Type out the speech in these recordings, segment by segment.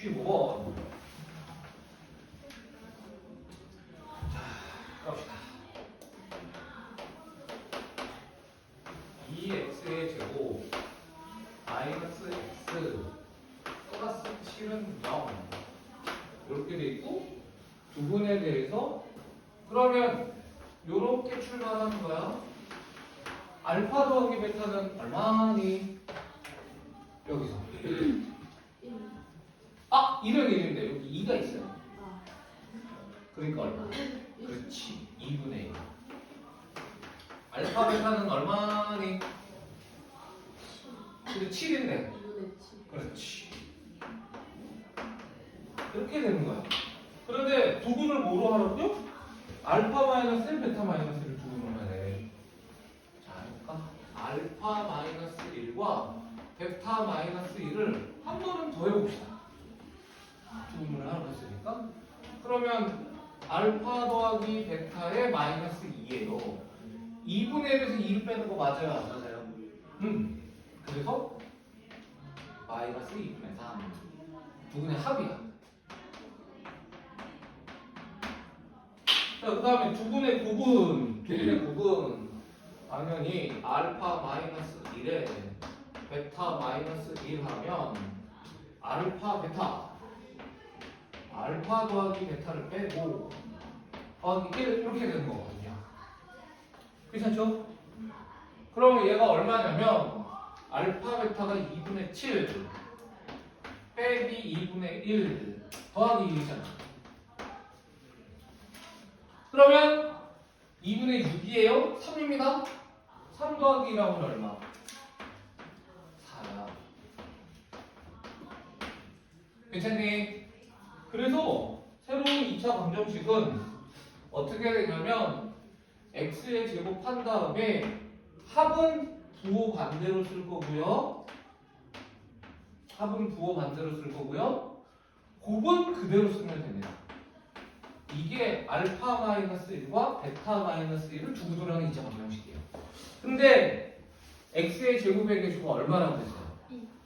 15번. 자, 갑시다. 2x의 제곱 마이너스 x 플러스 7은 0 이렇게 돼 있고 두 분에 대해서 그러면 이렇게 출발하는 거야. 알파 더하기 베타는 얼마니? 여기서. 아, 1은 1인데 여기 2가 있어요. 그러니까 얼마? 그렇지. 2분의 1. 알파 베타는 얼마니? 근데 7인데. 그렇지. 이렇게 되는 거야. 그런데 두 분을 뭐로 하라고요? 알파 마이너스 1, 베타 마이너스 1을 두 분을 하래. 자, 해볼까? 알파 마이너스 1과 베타 마이너스 1을 한 번은 더 해봅시다. 두 분을 하라고 했으니까. 그러면 알파 더하기 베타의 마이너스 2예요. 2분의 1에서 2를 빼는 거 맞아요? 안 맞아요? 음. 그래서 마이너스 2분의 3. 두 분의 합이야. 자, 그 다음에 두 분의 곱은, 두 분의 곱은 당연히 알파 마이너스 1에 베타 마이너스 1 하면 알파 베타 알파 더하기 베타를 빼고 더하기 1 이렇게 되는 거거든요. 괜찮죠? 그러면 얘가 얼마냐면 알파 베타가 2분의 7 빼기 2분의 1 더하기 1이잖아. 그러면 2분의 6이에요? 3입니다. 3 더하기 1하면 얼마? 4야. 괜찮니? 그래서 새로운 2차 방정식은 어떻게 되냐면 x의 제곱한 다음에 합은 부호 반대로 쓸 거고요. 합은 부호 반대로 쓸 거고요. 곱은 그대로 쓰면 됩니다. 이게 알파 마이너스 1과 베타 마이너스 1을 두고 들어가는 2차 방정식이에요. 근데 x의 제곱의 개수가 얼마나 됐어요?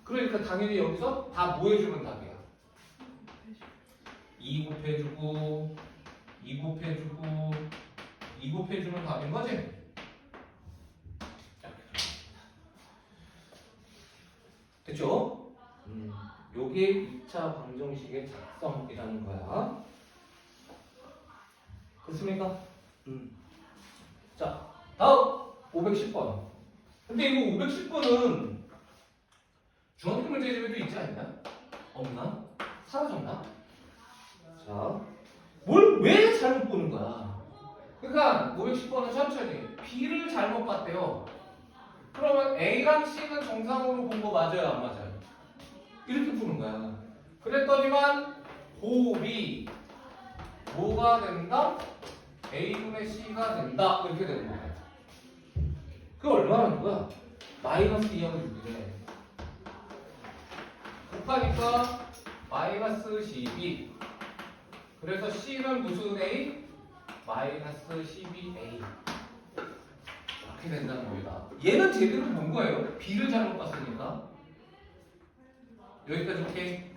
그러니까 당연히 여기서 다 뭐 해주면 답이야? 2 곱해주고 2 곱해주고 2 곱해주면 답인 거지? 이렇게 들어갑니다. 됐죠? 음, 요게 2차 방정식의 작성이라는 거야. 그렇습니까? 음. 자, 다음 510번. 근데 이거 510번은 중학교 문제집에도 있지 않냐? 없나? 사라졌나? 자, 뭘 왜 잘못 보는 거야? 그러니까 510번은 천천히 B를 잘못 봤대요. 그러면 A랑 C는 정상으로 본 거 맞아요, 안 맞아요? 이렇게 푸는 거야. 그랬더니만 곱이 뭐가 된다? A분의 C가 된다. 이렇게 되는 거야. 그게 얼마라는 거야? 마이너스 2하고 6이래. 곱하니까 마이너스 12. 그래서 C는 무슨 A? 마이너스 12A. 이렇게 된다는 겁니다. 얘는 제대로 본 거예요. B를 잘못 봤으니까. 여기까지 오케이.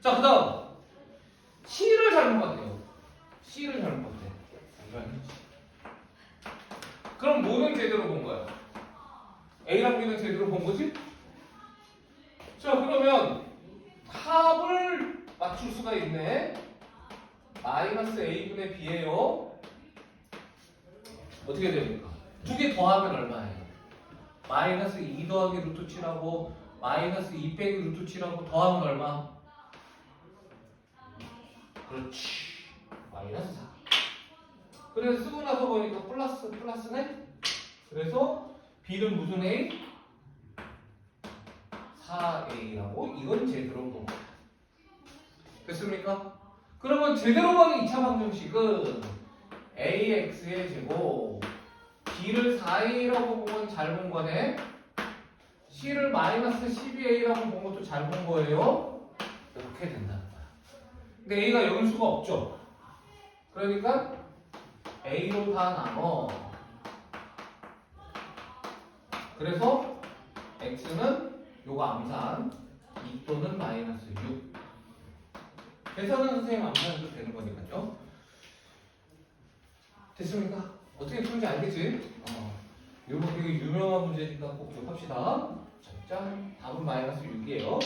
자, 그 다음. C를 잘못 봤대요. C를 잘못 봤대. 그럼 뭐는 제대로 본 거야? A랑 B는 제대로 본 거지? 자, 그러면 합을 맞출 수가 있네. 마이너스 A분의 B예요. 어떻게 됩니까? 두 개 더하면 얼마예요? 마이너스 2 더하기 루트 7하고 마이너스 2 빼기 루트 7하고 더하면 얼마? 그렇지. 마이너스 4. 그래서 쓰고 나서 보니까 플러스 플러스네? 그래서 B는 무슨 A? 4A라고 이건 제대로 본 거야. 됐습니까? 그러면 제대로 보는 2차 방정식은 AX의 제곱 B를 4A라고 본 건 잘 본 거네. C를 마이너스 12A라고 본 것도 잘 본 거예요. 이렇게 된다는 거야. 근데 A가 여길 수가 없죠. 그러니까 A로 다 나눠. 그래서 X는 요거 암산 2 또는 마이너스 6 계산은 선생님 안 해도 되는 거니까요 됐습니까? 어떻게 푸는지 알겠지? 어. 이거 되게 유명한 문제니까 꼭 기억합시다. 짠. 답은 마이너스 6이에요.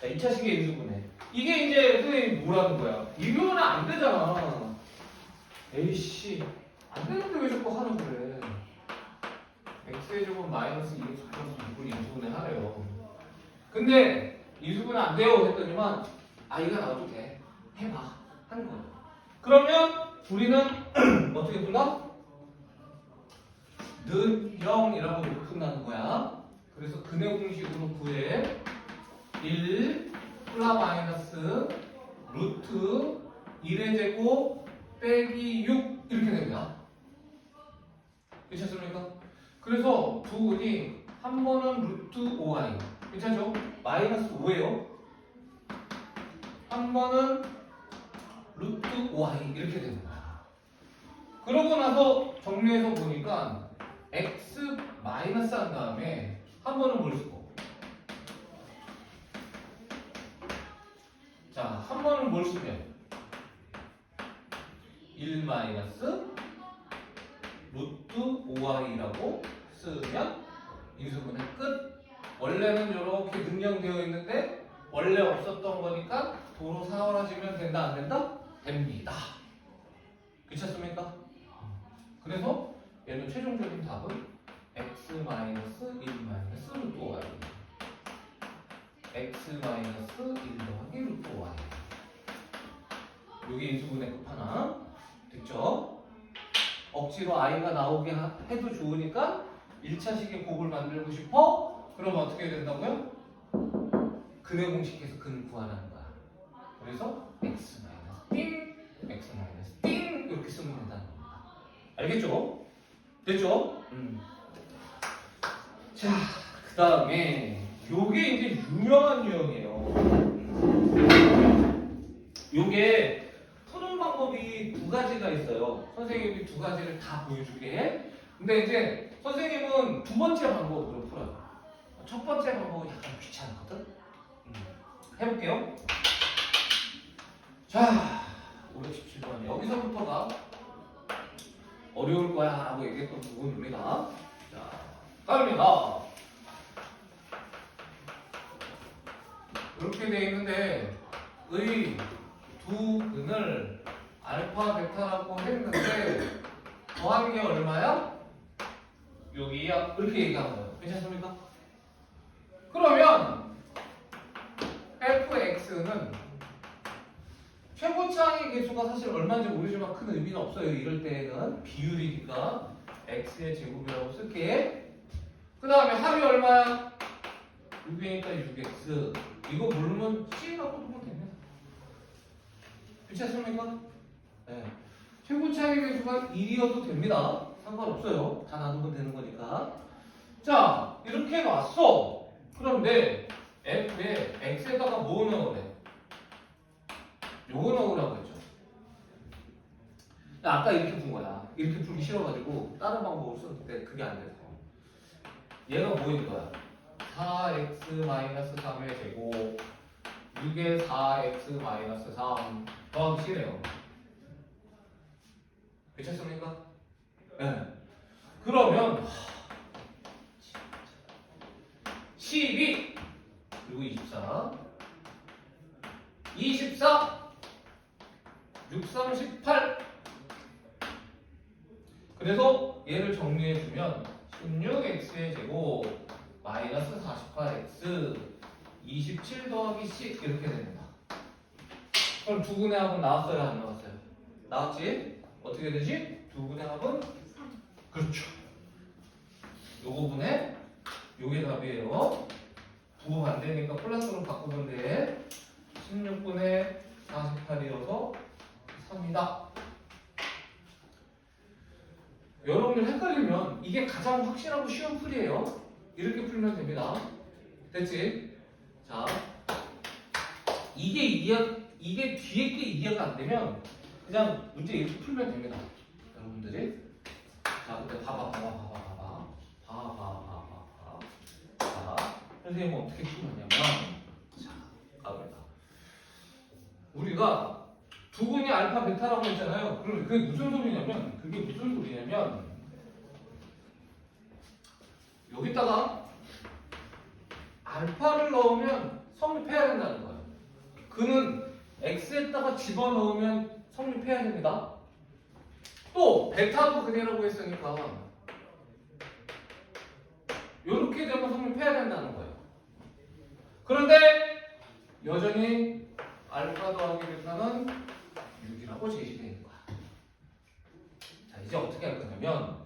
자, 2차 식의 인수분해. 이게 이제 선생님 뭐라는 거야? 이거는 안 되잖아. 에이씨 안 되는데 왜 자꾸 하는 그래? x의 제곱 마이너스 2의 수평수 6분의 인수분해 하래요. 근데 인수분해 안 돼요. 했더니만 아 이거 나와도 돼. 해봐. 하는 거야 그러면 우리는 어떻게 푼다? 는 0이라고 이렇게 푼다는 거야 그래서 근의 공식으로 구해 1 플라 마이너스 루트 1의 제곱 빼기 6 이렇게 됩니다. 괜찮습니까? 그래서 두 분이 한 번은 루트 5i 괜찮죠? 마이너스 5예요. 한 번은 5i 이렇게 되는 거야. 그러고 나서 정리해서 보니까 x 마이너스 한 다음에 한 번은 뭘 쓰고 자, 한 번은 뭘 쓰면 1 마이너스 루트 5i라고 쓰면 인수분해 끝. 원래는 이렇게 능령되어 있는데 원래 없었던 거니까 도로 사라지면 된다 안 된다? 됩니다. 괜찮습니까? 그래서 얘는 최종적인 답은 x 마이너스 1 마이너스 루트 5i x 마이너스 1 더하기 루트 y 이게 인수분해 끝하나 됐죠? 억지로 i가 나오게 하- 해도 좋으니까 1차식의 곱을 만들고 싶어? 그럼 어떻게 된다고요? 근의 공식에서 근을 구하라는 거야 그래서 x 마이너스 띵 x 마이너스 띵 이렇게 쓰면 된다는 겁니다 알겠죠? 됐죠? 음. 자, 그 다음에 요게 이제 유명한 유형이에요. 요게 푸는 방법이 두 가지가 있어요. 선생님이 두 가지를 다 보여주게 해. 근데 이제 선생님은 두 번째 방법으로 풀어요. 첫 번째 방법은 약간 귀찮거든. 음. 해볼게요. 자, 517번 여기서부터가 어려울 거야 라고 얘기했던 부분입니다. 자, 갑니다. 이렇게 돼 있는데 의 두 근을 알파 베타라고 했는데 더한 게 얼마야? 여기야 이렇게 얘기한 거예요. 괜찮습니까? 그러면 fx는 최고차의 개수가 사실 얼마인지 모르지만 큰 의미는 없어요. 이럴 때는 비율이니까 x의 제곱이라고 쓸게. 그 다음에 합이 얼마야? 6이니까 6x. 이거 물으면 C라고 두면 됩니다. 괜찮습니까? 네. 최고차의 개수가 1이어도 됩니다. 상관없어요. 다 나누면 되는 거니까. 자, 이렇게 놨어. 그런데 f에 x에다가 뭐 넣으래? 요거 넣으라고 했죠. 나 아까 이렇게 푼 거야. 이렇게 풀기 싫어가지고 다른 방법을 썼는데 그게 안 돼서. 얘가 뭐인 거야? 4x 마이너스 3의 제곱 6의 4x 마이너스 3 더하기 C네요. 괜찮습니까? 네. 그러면 12 그리고 24 24 6, 3, 18 그래서 얘를 정리해주면 16x의 제곱 마이너스 48x 27 더하기 10 이렇게 됩니다. 그럼 두 분의 합은 나왔어요? 안 나왔어요? 나왔지? 어떻게 되지? 두 분의 합은 그렇죠. 요거 분의 요게 답이에요. 부호 반대니까 플러스로 바꾸면 돼. 16분의 48이어서 3이다. 여러분들 헷갈리면 이게 가장 확실하고 쉬운 풀이에요. 이렇게 풀면 됩니다. 됐지? 자, 이게 이해, 이게 뒤에 게 이해가 안 되면 그냥 문제 이렇게 풀면 됩니다. 여러분들이. 자, 근데 봐봐, 봐봐, 봐봐, 봐봐. 봐봐, 봐봐, 봐봐. 자, 선생님은 어떻게 풀었냐면 자, 가볼까. 우리가 두근이 알파 베타라고 했잖아요. 그럼 그게 무슨 소리냐면 그게 무슨 소리냐면 여기다가 알파를 넣으면 성립해야 된다는 거예요. 그는 x에다가 집어넣으면 성립해야 됩니다. 또 베타도 그대라고 했으니까 이렇게 되면 성립해야 된다는 거예요. 그런데 여전히 알파 더하기 베타는 6이라고 제시되어 있는 거야. 자 이제 어떻게 할 거냐면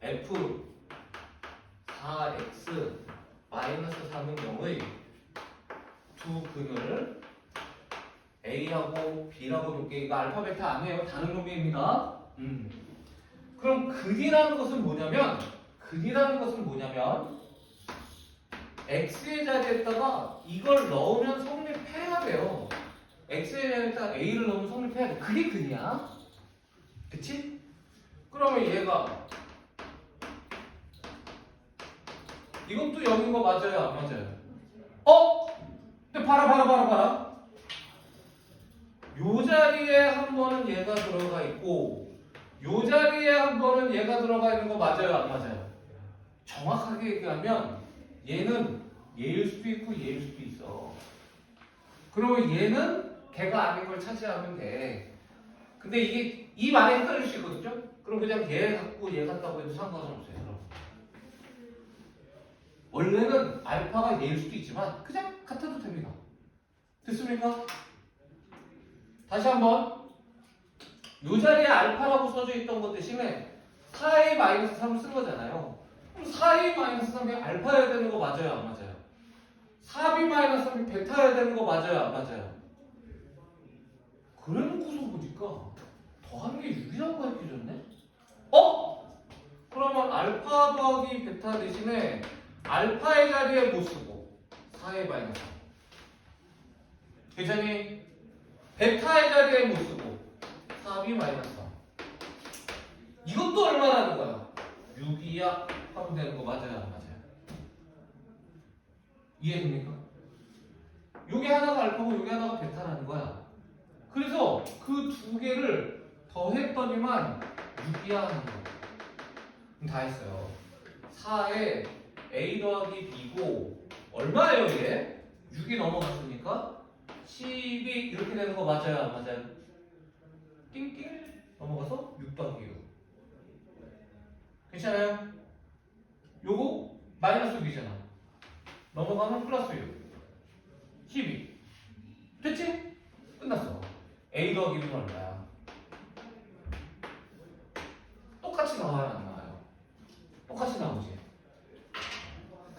f 4x 마이너스 3은 0의 두 근을 A하고 B라고 놓게 이거 알파 베타 아니에요. 다른 놈입니다. 음. 그럼 근이라는 것은 뭐냐면 근이라는 것은 뭐냐면 x의 자리에다가 이걸 넣으면 성립해야 돼요. X의 자리에다가 a를 넣으면 성립해야 돼. 그게 근이야. 그치? 그러면 얘가 이것도 0인 거 맞아요? 안 맞아요? 어? 근데 봐라 봐라 봐라 봐라 요 자리에 한 번은 얘가 들어가 있고 요 자리에 한 번은 얘가 들어가 있는 거 맞아요? 안 맞아요? 정확하게 얘기하면 얘는 얘일 수도 있고 얘일 수도 있어 그러면 얘는 걔가 아닌 걸 차지하면 돼 근데 이게 이 말에 헷갈릴 수 있거든요? 그럼 그냥 얘 갖고 얘 같다고 해도 상관은 없어요 여러분. 원래는 알파가 얘일 수도 있지만 그냥 같아도 됩니다. 됐습니까? 다시 한번 이 자리에 알파라고 써져 있던 것 대신에 4a 마이너스 3을 쓴 거잖아요. 그럼 4a 마이너스 3이 알파여야 되는 거 맞아요? 안 맞아요? 4b 마이너스 3이 베타여야 되는 거 맞아요? 안 맞아요? 보니까 더하는 게 6이라고 가르쳐줬네? 어? 그러면 알파 더하기 베타 대신에 알파의 자리에 못 쓰고 4의 마이너스 3. 괜찮니? 베타의 자리에 못 쓰고 4b 마이너스 3. 이것도 얼마라는 거야? 6이야 하면 되는 거 맞아요? 안 맞아요? 이해됩니까? 요게 하나가 알파고 요게 하나가 베타라는 거야. 그래서 그 두 개를 더했더니만 6이야 하는. 그럼 다 했어요. 4에 a 더하기 b고 얼마예요 이게? 6이 넘어갔으니까 12 이렇게 되는 거 맞아요 안 맞아요? 띵띵 넘어가서 6 더하기 6 괜찮아요? 요거 마이너스 6이잖아 넘어가면 플러스 6 12 됐지? 끝났어 a 더하기 b는 얼마야? 똑같이 나와요 안 나와요? 똑같이 나오지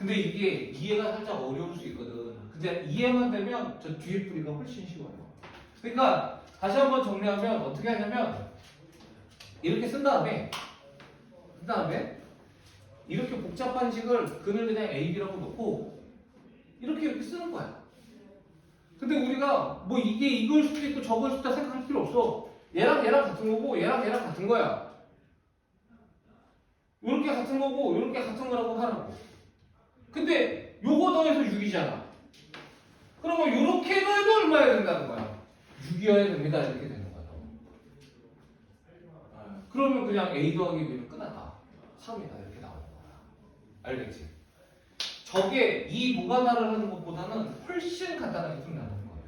근데 이게 이해가 살짝 어려울 수 있거든. 근데 이해만 되면 저 뒤에 뿌리가 훨씬 쉬워요. 그러니까 다시 한번 정리하면 어떻게 하냐면 이렇게 쓴 다음에 쓴 다음에 이렇게 복잡한 식을 근을 그냥 A, B라고 놓고 이렇게 이렇게 쓰는 거야. 근데 우리가 뭐 이게 이걸 수도 있고 저걸 수도 생각할 필요 없어. 얘랑 얘랑 같은 거고 얘랑 얘랑 같은 거야. 이렇게 같은 거고 이렇게 같은 거라고 하라고. 근데 요거 더해서 6이잖아. 그러면 요렇게 더해도 얼마야 된다는 거야? 6이어야 됩니다. 이렇게 되는 거야. 아, 그러면 그냥 A 더하기 B는 끝나다. 3이다. 이렇게 나오는 거야. 알겠지? 저게 이 무관화를 하는 것보다는 훨씬 간단하게 풀나는 거예요.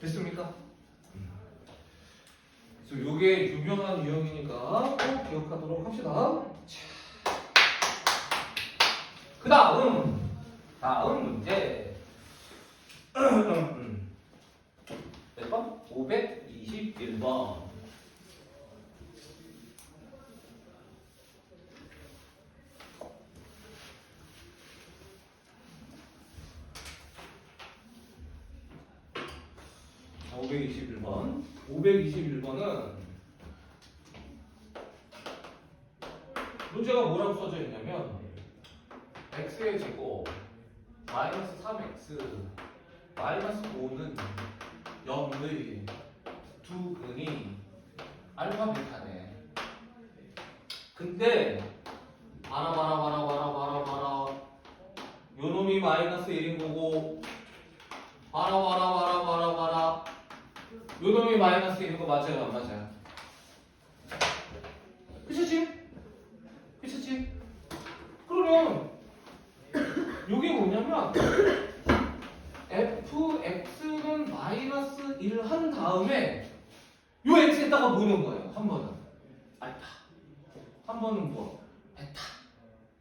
됐습니까? 그래서 요게 유명한 유형이니까 꼭 기억하도록 합시다. 그 다음 다음 문제 몇 번? 521번 자, 521번. 521번은 문제가 뭐라고 써져 있냐면 x의 제곱 마이너스 3x 마이너스 5는 0의 두 근이 알파 베타네. 근데 봐라 봐라 봐라 봐라 봐라 봐라. 놈이 마이너스 1인 거고 봐라 봐라 봐라 봐라 봐라 요 놈이 마이너스 1인 거 맞아요 안 맞아요? 그치지? 그치지? 그러면 요게 뭐냐면 fx는 마이너스 1 한 다음에 요 x에다가 뭐 넣은 거예요 한 번은 알파 한 번은 뭐 베타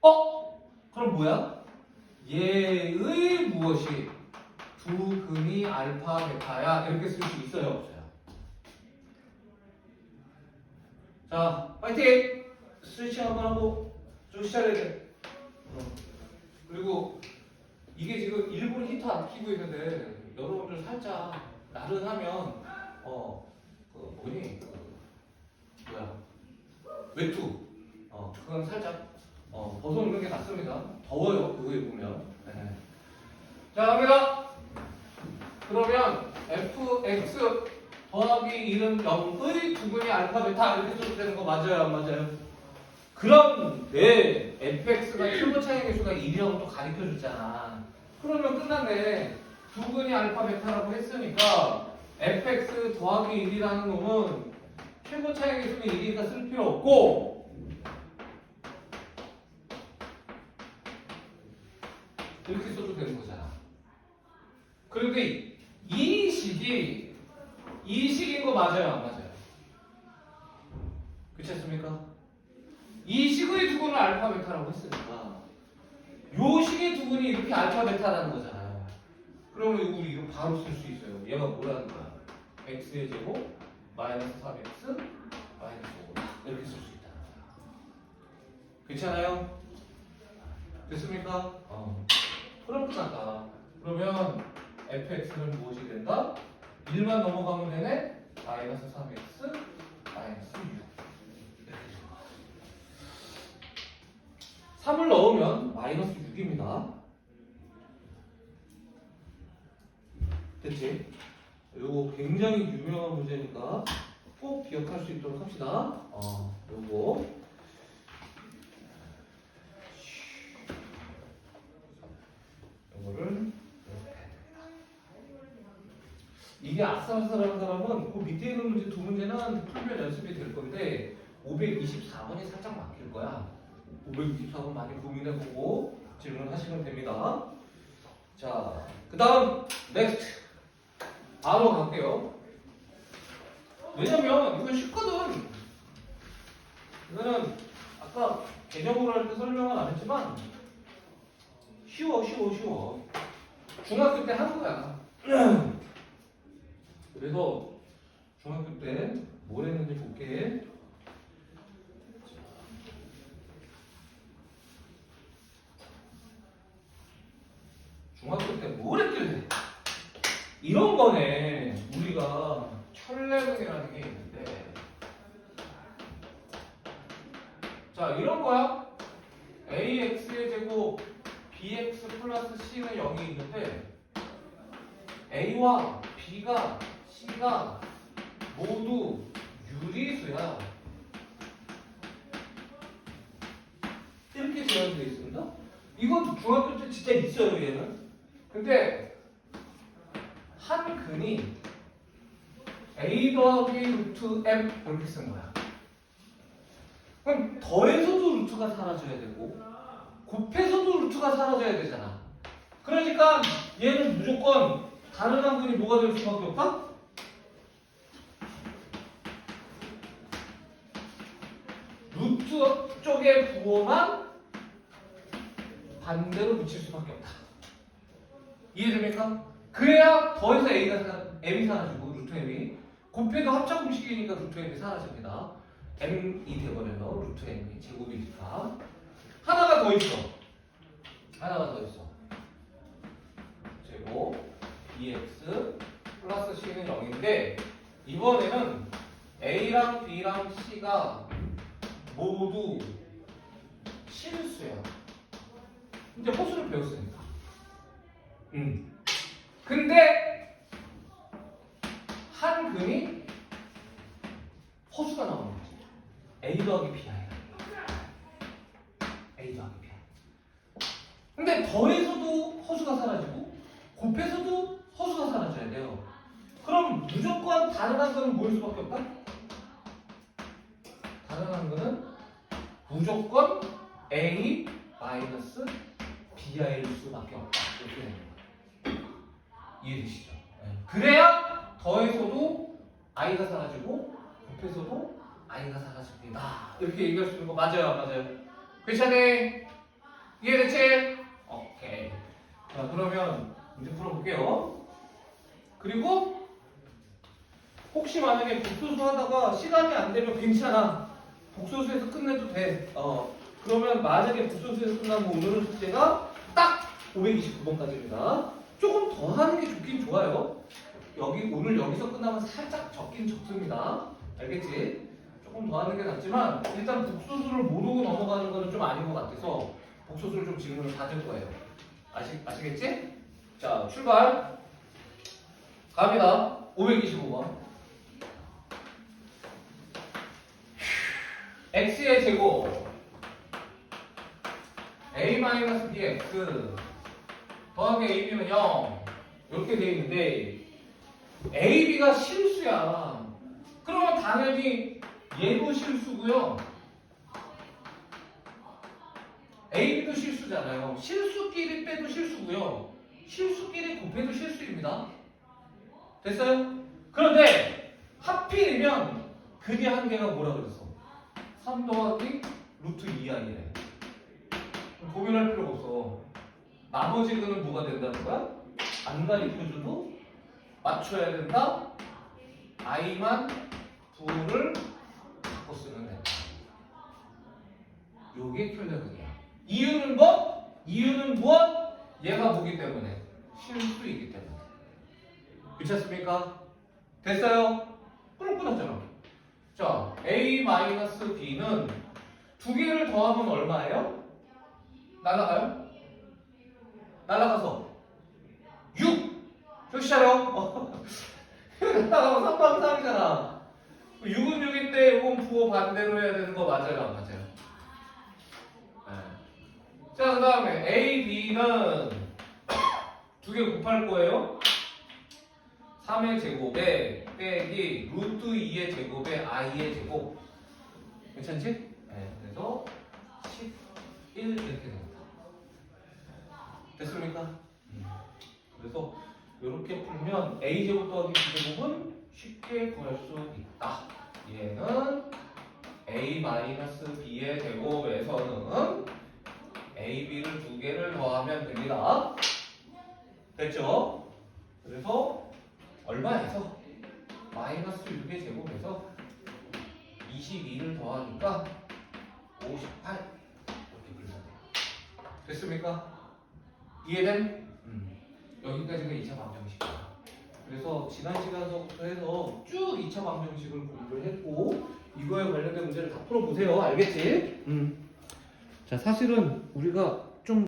어? 그럼 뭐야? 얘의 무엇이 두 근이 알파 베타야 이렇게 쓸 수 있어요? 자 파이팅! 스위칭 한번 하고 좀 시작해야 돼 어. 그리고 이게 지금 일본 히터 안 키고 있는데 여러분들 살짝 나른하면 어 그 뭐니 그 뭐야 외투 어 그건 살짝 어 벗어놓는 게 낫습니다 더워요 그거 입으면 네. 자 갑니다 그러면 fx 더하기 1은 0의 두분이 알파 베타 이렇게 써도 되는 거 맞아요 안 맞아요? 그런데 fx가 최고 차이 계수가 1이라고 또 가르쳐 줬잖아. 그러면 끝났네. 두근이 알파 베타라고 했으니까 fx 더하기 1이라는 놈은 최고 차이 계수는 1이니까 쓸 필요 없고 이렇게 써도 되는 거잖아. 그런데 이 식이 이 식인 거 맞아요 안 맞아요? 그렇지 않습니까? 이 식의 두근을 알파 베타라고 했으니까 요 식의 두근이 이렇게 알파 베타라는 거잖아요. 그러면 이거 우리 이거 바로 쓸 수 있어요. 얘가 뭐라는 거야? x의 제곱 마이너스 3x 마이너스 5 이렇게 쓸수 거야. 괜찮아요? 됐습니까? 어. 그럼 끝났다. 그러면 fx는 무엇이 된다? 1만 넘어가면 되네? 마이너스 3x 마이너스 6 이렇게 되는 거야. 3을 넣으면 마이너스 6입니다. 됐지? 요거 굉장히 유명한 문제니까 꼭 기억할 수 있도록 합시다. 어, 요거. 요거를 이렇게 해야 됩니다. 이게 아싸아싸라는 사람은 그 밑에 있는 문제 두 문제는 풀면 연습이 될 건데 524번이 살짝 막힐 거야. 524번 많이 고민해보고 질문하시면 됩니다. 자, 그 다음 넥스트 바로 갈게요. 왜냐면 이건 쉽거든. 이거는 아까 개념으로 할 때 설명은 안 했지만 쉬워 쉬워 쉬워. 중학교 때 한 거야. 그래서 중학교 때 뭘 했는지 볼게. 중학교 때 뭘 했길래? 이런 거네. 우리가 철레근이라는 게 있는데. 자 이런 거야. Ax의 제곱 bx 플러스 c는 0이 있는데 a와 b가 c가 모두 유리수야 이렇게 제한되어 있습니다 이건 중학교 때 진짜 있어요 얘는 근데 한 근이 a 더하기 루트 m 이렇게 쓴 거야. 그럼 더해서도 루트가 사라져야 되고 곱해서도 루트가 사라져야 되잖아. 그러니까 얘는 무조건 다른 한 근이 뭐가 될 수밖에 없다? 루트 쪽의 부호만 반대로 붙일 수밖에 없다. 이해됩니까? 그래야 더해서 A가 사, M이 사라지고 루트 M이 곱해도 합작 공식이니까 루트 M이 사라집니다. M이 되버려면 루트 M이 제곱이니까 하나가 더 있어. 하나가 더 있어. 제곱 BX 플러스 C는 0인데 이번에는 A랑 B랑 C가 모두 실수야. 이제 호수를 배웠으니까. 음. 근데 한 근이 허수가 나오는 거지. A 더하기 B 아니야. A 더하기 B. 근데 더해서도 허수가 사라지고 곱해서도 허수가 사라져야 돼요. 그럼 무조건 다른 한거는 뭐일 수밖에 없다? 이렇게 얘기할 수 있는 거 맞아요, 맞아요. 괜찮네. 이해됐지? 오케이. 자, 그러면 문제 풀어볼게요. 그리고 혹시 만약에 복소수 하다가 시간이 안 되면 괜찮아. 복소수에서 끝내도 돼. 어. 그러면 만약에 복소수에서 끝나면 오늘은 숙제가 딱 529번까지입니다. 조금 더 하는 게 좋긴 좋아요. 여기 오늘 여기서 끝나면 살짝 적긴 적습니다. 알겠지? 조금 더 하는 게 낫지만 일단 복소수를 모르고 넘어가는 거는 좀 아닌 것 같아서 복소수를 좀 질문을 받을 거예요. 아시, 아시겠지? 자, 출발. 갑니다. 525번. x의 제곱 a-bx 더하기 ab는 0 이렇게 돼 있는데 ab가 실수야. 그러면 당연히 얘도 실수고요. ab도 실수잖아요. 실수끼리 빼도 실수고요. 실수끼리 곱해도 실수입니다. 됐어요? 그런데 하필이면 근의 한계가 뭐라 그랬어? 3 더하기 루트 2i래. 고민할 필요가 없어. 나머지 근은 뭐가 된다는 거야? 안 가리켜줘도 맞춰야 된다. i만 부호를 바꿔 쓰면 된다. 요게 켤레근이야. 이유는 뭐? 이유는 무엇? 얘가 보기 때문에 실수이기 때문에. 괜찮습니까? 됐어요? 그럼 끝났잖아. 자, a-b는 두 개를 더하면 얼마예요? 날라가요? 날라가서 6! 정신 차려! 날라가면 3방 3이잖아. 6은 6인데 이건 부호 반대로 해야 되는 거 맞아요? 안 맞아요? 네. 자, 그 다음에 a, b는 두 개 곱할 거예요. 3의 제곱에 빼기 루트 2의 제곱에 i의 제곱 괜찮지? 네, 그래서 11 이렇게 됩니다 됐습니까? 음. 그래서 이렇게 풀면 a 제곱 더하기 b 제곱은 쉽게 구할 수 있다 얘는 a 마이너스 b의 제곱에서는 a, b를 두 개를 더하면 됩니다 됐죠? 그래서 얼마에서 마이너스 6의 제곱에서 22를 더하니까 58 이렇게 돼요. 됐습니까? 이해된? 음. 여기까지가 2차 방정식이야. 그래서 지난 시간서부터 해서 쭉 2차 방정식을 공부를 했고 이거에 관련된 문제를 다 풀어보세요. 알겠지? 음. 자 사실은 우리가